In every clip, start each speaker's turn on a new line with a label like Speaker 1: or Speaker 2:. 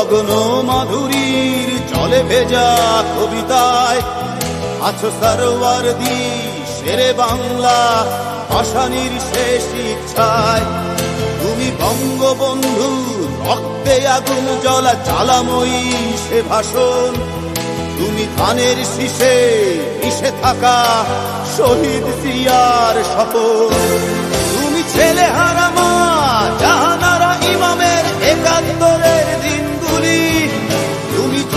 Speaker 1: লগ্ন মাধুরীর জলে ভেজা কবিতায়, আছো সারোয়ার দি শেরে বাংলা ভাষানির শেষ ইচ্ছায়। তুমি বঙ্গবন্ধু, রক্তে আগুন জ্বলা জ্বালাময়ী সে ভাষণ। তুমি ধানের শীষে মিশে থাকা শহীদ সিয়ার শপথ। তুমি ছেলে হারামা জাহানারা ইমামের তুমি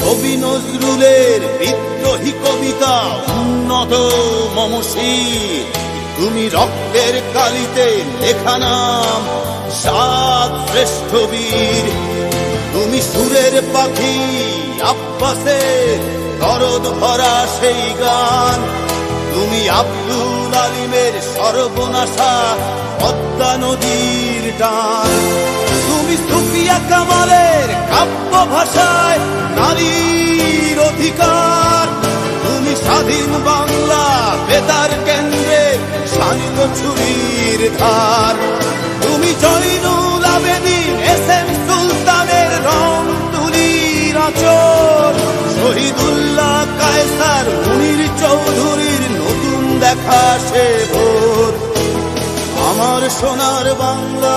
Speaker 1: কবি নজরুলের বিদ্রোহী কবিতা উন্নত মমশীর তুমি রক্তের কালিতে লেখা নাম, সাত শ্রেষ্ঠ বীর। তুমি সুরের পাখি, আব্বাসের দরদ ভরা সেই গান। তুমি আব্দুল আলিমের সর্বনাশা পদ্মা নদীর টান তুমি সুফিয়া কামালের কাব্য ভাষায় নারীর অধিকার। তুমি স্বাধীন বাংলা বেতার কেন্দ্রে শানিত ছুরির ধার। তুমি জয়নুল আবেদিন এস এম সুলতানের রং তুলির আচর শহীদুল্লাহ কায়সার মুনির চৌধুরীর নতুন দেখা সে ভোর। আমার সোনার বাংলা